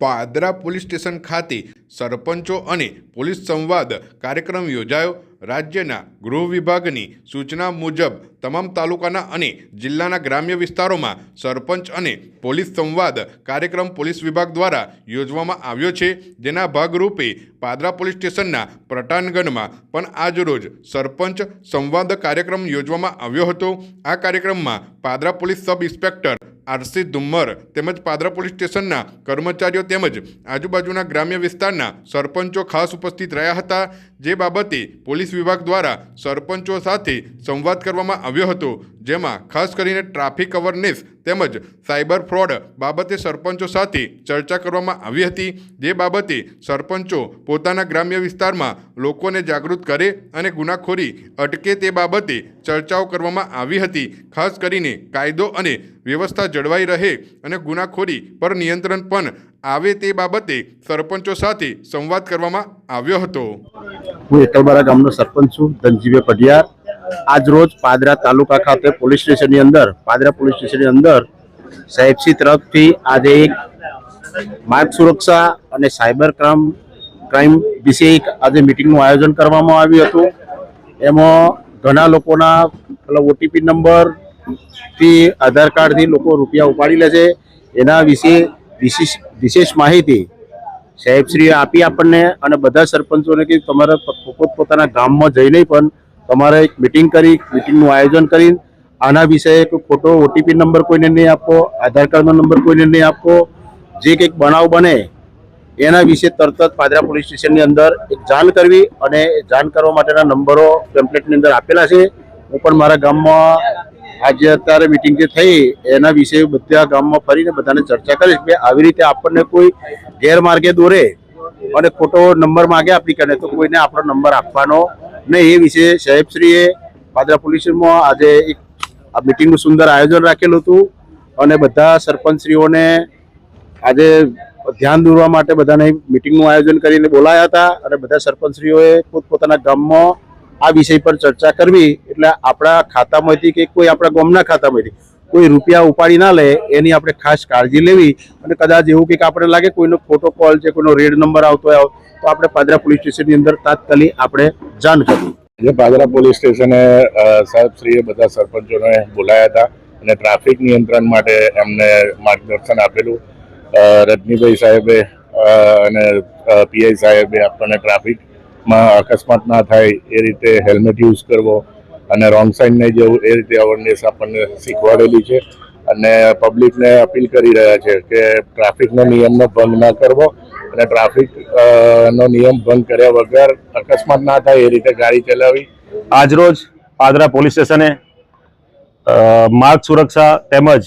Padra police station ખાતે સરપંચો અને પોલીસ સંવાદ કાર્યક્રમ યોજાયો. રાજ્યના ગૃહ વિભાગની સૂચના મુજબ તમામ તાલુકાના અને જિલ્લાના ગ્રામ્ય વિસ્તારોમાં સરપંચ અને પોલીસ સંવાદ કાર્યક્રમ પોલીસ વિભાગ દ્વારા યોજવામાં આવ્યો છે. જેના ભાગરૂપે પાદરા પોલીસ સ્ટેશનના પ્રટાનગઢમાં પણ આજરોજ સરપંચ સંવાદ કાર્યક્રમ યોજવામાં આવ્યો હતો. આ કાર્યક્રમમાં Padra police sub inspector R ધુમ્મર તેમજ પાદરા પોલીસ સ્ટેશનના કર્મચારીઓ તેમજ આજુબાજુના ગ્રામ્ય વિસ્તારના સરપંચો ખાસ ઉપસ્થિત રહ્યા હતા. જે બાબતે પોલીસ વિભાગ દ્વારા સરપંચો સાથે સંવાદ કરવામાં આવ્યો હતો, જેમાં ખાસ કરીને ટ્રાફિક અવેરનેસ તેમજ સાયબર ફ્રોડ બાબતે સરપંચો સાથે ચર્ચા કરવામાં આવી હતી. જે બાબતે સરપંચો પોતાના ગ્રામ્ય વિસ્તારમાં લોકોને જાગૃત કરે અને ગુનાખોરી અટકે તે બાબતે ચર્ચાઓ કરવામાં આવી હતી. ખાસ કરીને કાયદો અને વ્યવસ્થા જળવાઈ રહે અને ગુનાખોરી પર નિયંત્રણ પણ આવે તે બાબતે સરપંચો સાથે સંવાદ કરવામાં આવ્યો હતો. હું એકલબારા ગામનો સરપંચ છું, ધનજીભાઈ પઢિયાર. આજ રોજ પાદરા તાલુકા ખાતે પોલીસ સ્ટેશનની અંદર, પાદરા પોલીસ સ્ટેશનની અંદર સાહેબસી તરફથી આજે એક માર્ગ સુરક્ષા અને સાયબર ક્રાઇમ ક્રાઇમ વિશે એક આજે મિટિંગનું આયોજન કરવામાં આવ્યું હતું. એમાં ઘણા લોકોના પેલા ઓટીપી નંબરથી આધાર કાર્ડથી લોકો રૂપિયા ઉપાડી લે છે. એના વિશે વિશેષ વિશેષ માહિતી સાહેબશ્રીએ આપી આપણને અને બધા સરપંચોને કે પોત પોતપોતાના ગામમાં જઈને પણ તમારે એક મિટિંગ કરી મિટિંગનું આયોજન કરી, આના વિષયે કોઈ ખોટો ઓટીપી નંબર કોઈને નહીં આપો, આધાર કાર્ડનો નંબર કોઈને નહીં આપો, જે કંઈક બનાવ બને, એના વિશે તરત જ પાદરા પોલીસ સ્ટેશનની અંદર એક જાણ કરવી અને જાણ કરવા માટેના નંબરો પેમ્પલેટની અંદર આપેલા છે. હું પણ મારા ગામમાં આજે અત્યારે મિટિંગ જે થઈ, એના વિશે બધા ગામમાં ફરીને બધાને ચર્ચા કરીશ કે આવી રીતે આપણને કોઈ ગેરમાર્ગે દોરે અને ખોટો નંબર માગે આપણી કને, તો કોઈને આપણો નંબર આપવાનો નહીં. એ વિશે સાહેબશ્રીએ પાદરા પોલીસમાં આજે એક આ મિટિંગનું સુંદર આયોજન રાખેલું હતું અને બધા સરપંચશ્રીઓને આજે ધ્યાન દોરવા માટે બધાને મિટિંગનું આયોજન કરીને બોલાયા હતા અને બધા સરપંચશ્રીઓએ પોતપોતાના ગામમાં આ વિષય પર ચર્ચા કરવી એટલે આપણા ખાતામાંથી કે કોઈ આપણા ગામના ખાતામાંથી કોઈ રૂપિયા ઉપાડી ના લે, એની આપણે ખાસ કાળજી લેવી અને કદાચ એવું કંઈક આપણે લાગે કોઈનો ખોટો કોલ છે, કોઈનો રેડ નંબર આવતો હોય, તો આપણે પાદરા પોલીસ સ્ટેશનની અંદર તાત્કાલિક આપણે જાણ કરવી. જે પાદરા પોલીસ સ્ટેશને સાહેબશ્રીએ બધા સરપંચોને બોલાયા હતા અને ટ્રાફિક નિયંત્રણ માટે એમને માર્ગદર્શન આપેલું. રજનીભાઈ સાહેબે અને પીઆઈ સાહેબે આપણને ટ્રાફિકમાં અકસ્માત ના થાય એ રીતે હેલ્મેટ યુઝ કરવો અને રોંગ સાઈડને નહીં જવું એ રીતે અવેરનેસ આપણને શીખવાડેલી છે. અને પબ્લિકને અપીલ કરી રહ્યા છે કે ટ્રાફિકનો નિયમનો ભંગ ના કરવો અને ટ્રાફિક નો નિયમ ભંગ કર્યા વગર અકસ્માત ના થાય એ રીતે ગાડી ચલાવી. આજરોજ પાદરા પોલીસ સ્ટેશને માર્ગ સુરક્ષા તેમજ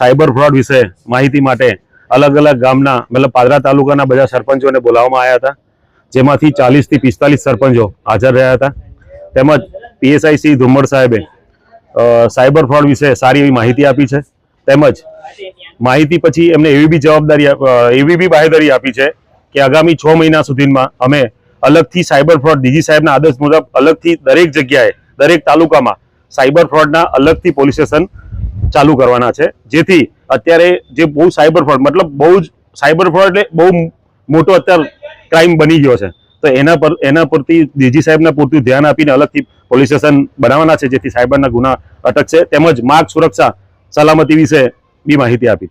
સાયબર ફ્રોડ વિશે માહિતી માટે અલગ અલગ ગામના, મતલબ પાદરા તાલુકાના બધા સરપંચોને બોલાવવામાં આવ્યા હતા. જેમાંથી ચાલીસથી પિસ્તાલીસ સરપંચો હાજર રહ્યા હતા. તેમજ પીએસઆઈ શ્રી ધુમ્મર સાહેબે સાયબર ફ્રોડ વિશે સારી એવી માહિતી આપી છે. તેમજ માહિતી પછી એમને એવી બી જવાબદારી એવી બી બાહેદારી આપી છે કે આગામી છ મહિના સુધીમાં અમે અલગથી સાયબર ફ્રોડ, ડીજી સાહેબના આદેશ મુજબ અલગથી દરેક જગ્યાએ, દરેક તાલુકામાં સાયબર ફ્રોડના અલગથી પોલીસ સ્ટેશન ચાલુ કરવાના છે. જેથી અત્યારે જે બહુ સાયબર ફ્રોડ, મતલબ બહુ જ સાયબર ફ્રોડ એટલે બહુ મોટો અત્યારે ક્રાઇમ બની ગયો છે. તો એના પર, એના પરથી ડીજી સાહેબના પૂરતું ધ્યાન આપીને અલગથી પોલીસ સ્ટેશન બનાવવાના છે, જેથી સાયબરના ગુના અટકશે. તેમજ માર્ગ સુરક્ષા સલામતી વિશે બી માહિતી આપી